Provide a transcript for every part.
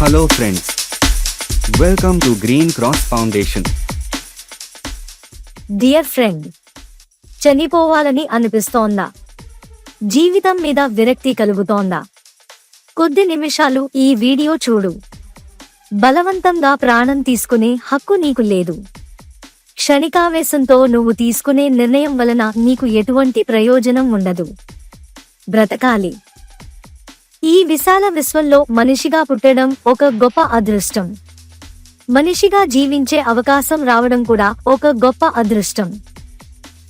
Hello friends welcome to Green Cross Foundation dear friend చనిపోవాలని అనిపిస్తోందా? జీవితం మీద విరక్తి కలుగుతోందా? కొద్ది నిమిషాలు ఈ వీడియో చూడు. బలవంతంగా ప్రాణం తీసుకునే హక్కు నీకు లేదు. క్షణికావేశంతో నువ్వు తీసుకునే నిర్ణయం వలన నీకు ఎటువంటి ప్రయోజనం ఉండదు. బ్రతకాలి. ఈ విశాల విశ్వంలో మనిషిగా పుట్టడం ఒక గొప్ప అదృష్టం. మనిషిగా జీవించే అవకాశం రావడం కూడా ఒక గొప్ప అదృష్టం.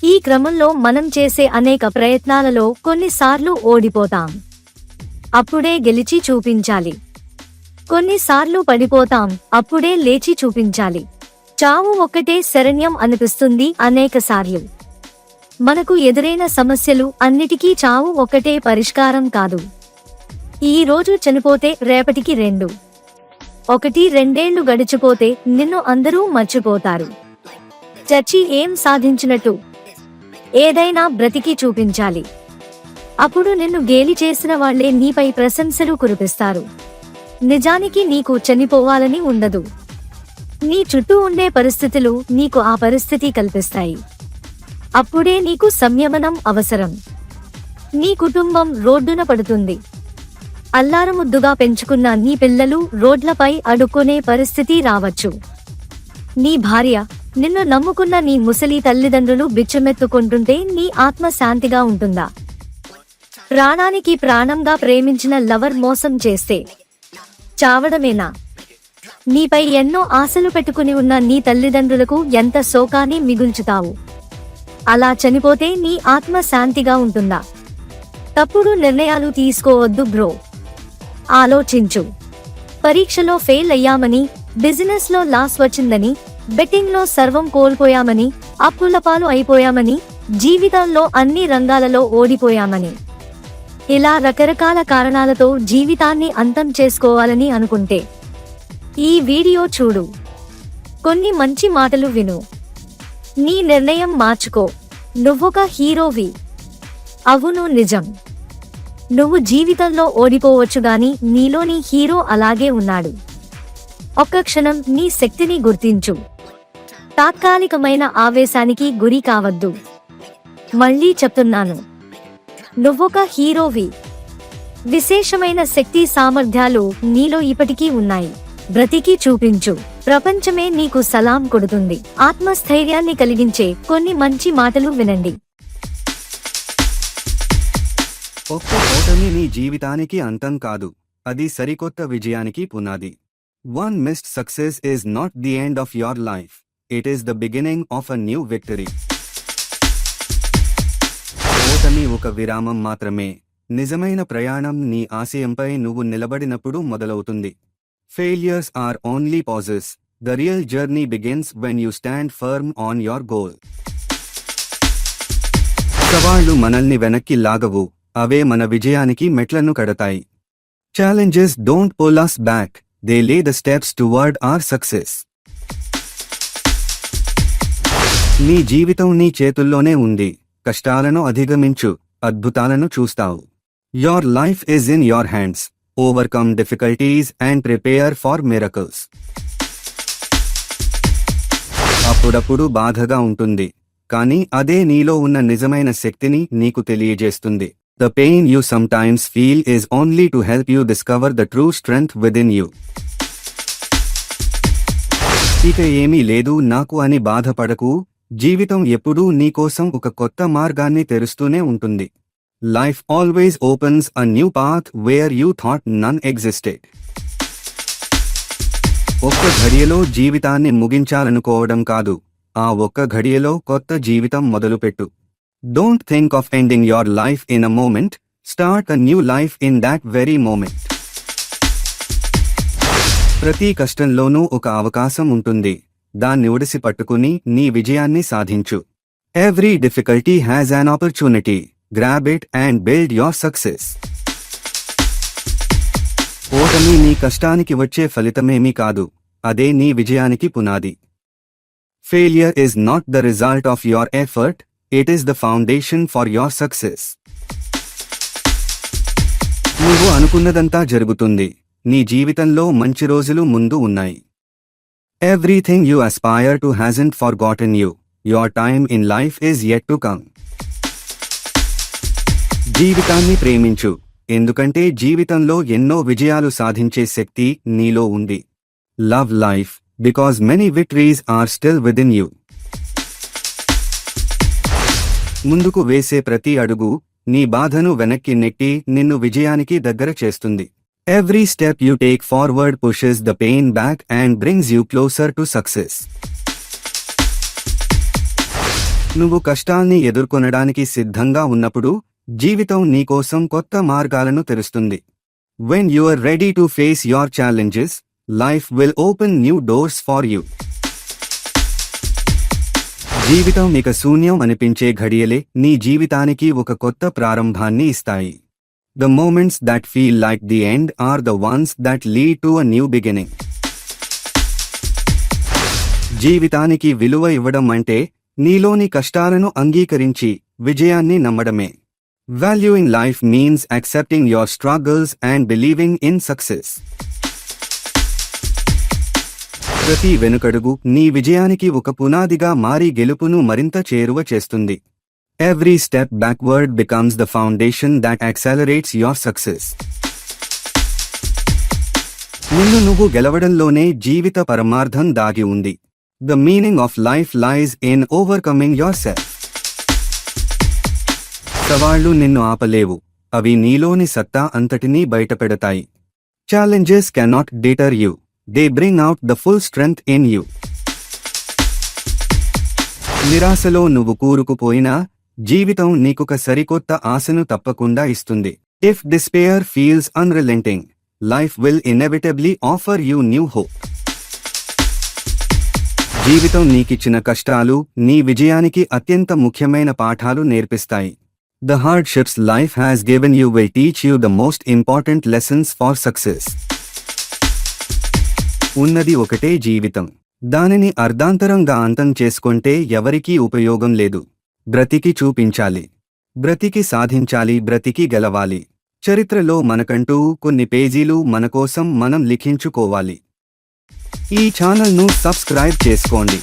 ఈ క్రమంలో మనం చేసే అనేక ప్రయత్నాలలో కొన్నిసార్లు ఓడిపోతాం. అప్పుడే గెలిచి చూపించాలి. కొన్నిసార్లు పడిపోతాం అప్పుడే లేచి చూపించాలి. చావు ఒక్కటే శరణ్యం అనిపిస్తుంది అనేక సార్లు. మనకు ఎదురైన సమస్యలు అన్నిటికీ చావు ఒక్కటే పరిష్కారం కాదు. ఈ రోజు చనిపోతే రేపటికి రెండు. ఒకటి రెండేళ్ళు గడిచిపోతే నిన్ను అందరూ మర్చిపోతారు. చర్చి ఏం సాధించినట్టు? ఏదైనా బ్రతికి చూపించాలి. అప్పుడు నిన్ను గేలి చేసిన వాళ్ళే నీపై ప్రశంసలు కురిపిస్తారు. నిజానికి నీకు చనిపోవాలని ఉండదు. నీ చుట్టూ ఉండే పరిస్థితులు నీకు ఆ పరిస్థితి కల్పిస్తాయి. అప్పుడే నీకు సంయమనం అవసరం. నీ కుటుంబం రోడ్డున పడుతుంది. అల్లారముద్దుగా పెంచుకున్న నీ పిల్లలు రోడ్లపై అడుక్కునే పరిస్థితి రావచ్చు. నీ భార్య నిన్ను నమ్ముకున్న నీ ముసలి తల్లిదండ్రులు బిచ్చమెత్తుకుంటుంటే నీ ఆత్మ శాంతిగా ఉంటుందా? ప్రాణానికి ప్రాణంగా ప్రేమించిన లవర్ మోసం చేస్తే చావడమేనా? నీపై ఎన్నో ఆశలు పెట్టుకుని ఉన్న నీ తల్లిదండ్రులకు ఎంత శోకాన్ని మిగుల్చుతావు? అలా చనిపోతే నీ ఆత్మ శాంతిగా ఉంటుందా? తప్పుడు నిర్ణయాలు తీసుకోవద్దు బ్రో. ఆలోచించు. పరీక్షలో ఫెయిల్ అయ్యామని బిజినెస్లో లాస్ వచ్చిందని బెట్టింగ్లో సర్వం కోల్పోయామని అప్పులపాలు అయిపోయామని జీవితంలో అన్ని రంగాలలో ఓడిపోయామని. ఇలా రకరకాల కారణాలతో జీవితాన్ని అంతం చేసుకోవాలని అనుకుంటే. ఈ వీడియో చూడు. కొన్ని మంచి మాటలు విను. నీ నిర్ణయం మార్చుకో. నువ్వొక హీరోవి. అవును నిజం. నువ్వు జీవితంలో ఓడిపోవచ్చు గాని నీలోని హీరో అలాగే ఉన్నాడు. ఒక్క క్షణం నీ శక్తిని గుర్తించు. తాత్కాలికమైన ఆవేశానికి గురి కావద్దు. మళ్ళీ చెప్తున్నాను. నువ్వొక హీరోవి. విశేషమైన శక్తి సామర్థ్యాలు నీలో ఇప్పటికీ ఉన్నాయి. బ్రతికి చూపించు. ప్రపంచమే నీకు సలాం కొడుతుంది. ఆత్మస్థైర్యాన్ని కలిగించే కొన్ని మంచి మాటలు వినండి. ఒక్క ఓటమి నీ జీవితానికి అంతం కాదు. అది సరికొత్త విజయానికి పునాది. One missed success is not the end of your life it is the beginning of a new victory ఓటమి ఒక విరామం మాత్రమే. నిజమైన ప్రయాణం నీ ఆశయంపై నువ్వు నిలబడినప్పుడు మొదలవుతుంది. Failures are only pauses the real journey begins when you stand firm on your goal సవాళ్ళు మనల్ని వెనక్కి లాగవు. అవే మన విజయానికి మెట్లను కడతాయి. Challenges don't pull back they lay the steps toward our success నీ జీవితం నీ చేతుల్లోనే ఉంది. కష్టాలను అధిగమించు. అద్భుతాలను చూస్తావు. Your life is in your hands overcome difficulties and prepare for miracles అప్పుడప్పుడు బాధగా ఉంటుంది. కానీ అదే నీలో ఉన్న నిజమైన శక్తిని నీకు తెలియజేస్తుంది. The pain you sometimes feel is only to help you discover the true strength within in you ఇక ఏమీ లేదు నాకు అని బాధపడకు. జీవితం ఎప్పుడూ నీకోసం ఒక కొత్త మార్గాన్ని తెరుస్తూనే ఉంటుంది. Life always opens a new path where you thought none existed ఒక్క ఘడియలో జీవితాన్ని ముగించాలనుకోవడం కాదు. ఆ ఒక్క ఘడియలో కొత్త జీవితం మొదలుపెట్టు. Don't think of ending your life in a moment, start a new life in that very moment. ప్రతి కష్టంలోనూ ఒక అవకాశం ఉంటుంది. దాన్ని ఒడిసి పట్టుకుని నీ విజయాన్ని సాధించు. Every difficulty has an opportunity grab it and build your success ఓటమి నీ కష్టానికి వచ్చే ఫలితమేమీ కాదు. అదే నీ విజయానికి పునాది. Failure is not the result of your effort it is the foundation for your success నువ్వు అనుకున్నదంతా జరుగుతుంది. నీ జీవితంలో మంచి రోజులు ముందు ఉన్నాయి. Everything you aspire to hasn't forgotten you your time in life is yet to come జీవితాన్ని ప్రేమించు. ఎందుకంటే జీవితంలో ఎన్నో విజయాలు సాధించే శక్తి నీలో ఉంది. Love life because many victories are still within you ముందుకు వేసే ప్రతి అడుగు నీ బాధను వెనక్కి నెట్టి నిన్ను విజయానికి దగ్గర చేస్తుంది. Every step you take forward pushes the pain back and brings you closer to success నువ్వు కష్టాల్ని ఎదుర్కొనడానికి సిద్ధంగా ఉన్నప్పుడు జీవితం నీకోసం కొత్త మార్గాలను తెరుస్తుంది. When you are ready to face your challenges life will open new doors for you జీవితం ఇక శూన్యం అనిపించే ఘడియలే నీ జీవితానికి ఒక కొత్త ప్రారంభాన్ని ఇస్తాయి. The moments that feel like the end are the ones that lead to a new beginning జీవితానికి విలువ ఇవ్వడం అంటే నీలోని కష్టాలను అంగీకరించి విజయాన్ని నమ్మడమే. Valuing life means accepting your struggles and believing in success ప్రతి వెనుకడుగు నీ విజయానికి ఒక పునాదిగా మారి గెలుపును మరింత చేరువ చేస్తుంది. Every step backward becomes the foundation that accelerates your success నిన్ను నువ్వు గెలవడంలోనే జీవిత పరమార్థం దాగి ఉంది. The meaning of life lies in overcoming yourself సవాళ్ళు నిన్ను ఆపలేవు. అవి నీలోని సత్తా అంతటినీ బయటపెడతాయి. Challenges cannot deter you they bring out the full strength in you నిరాశలో నువ్వు కూరుకుపోయినా జీవితం నీకొక సరికొత్త ఆశను తప్పకుండా ఇస్తుంది. If despair feels unrelenting life will inevitably offer you new hope జీవితం నీకిచ్చిన కష్టాలు నీ విజయానికి అత్యంత ముఖ్యమైన పాఠాలు నేర్పిస్తాయి. The hardships life has given you will teach you the most important lessons for success ఉన్నది ఒకటే జీవితం. దానిని అర్ధాంతరంగా అంతం చేసుకుంటే ఎవరికీ ఉపయోగం లేదు. బ్రతికి చూపించాలి. బ్రతికి సాధించాలి బ్రతికి గెలవాలి. చరిత్రలో మనకంటూ కొన్ని పేజీలు మనకోసం మనం లిఖించుకోవాలి. ఈ ఛానల్ను సబ్స్క్రైబ్ చేసుకోండి.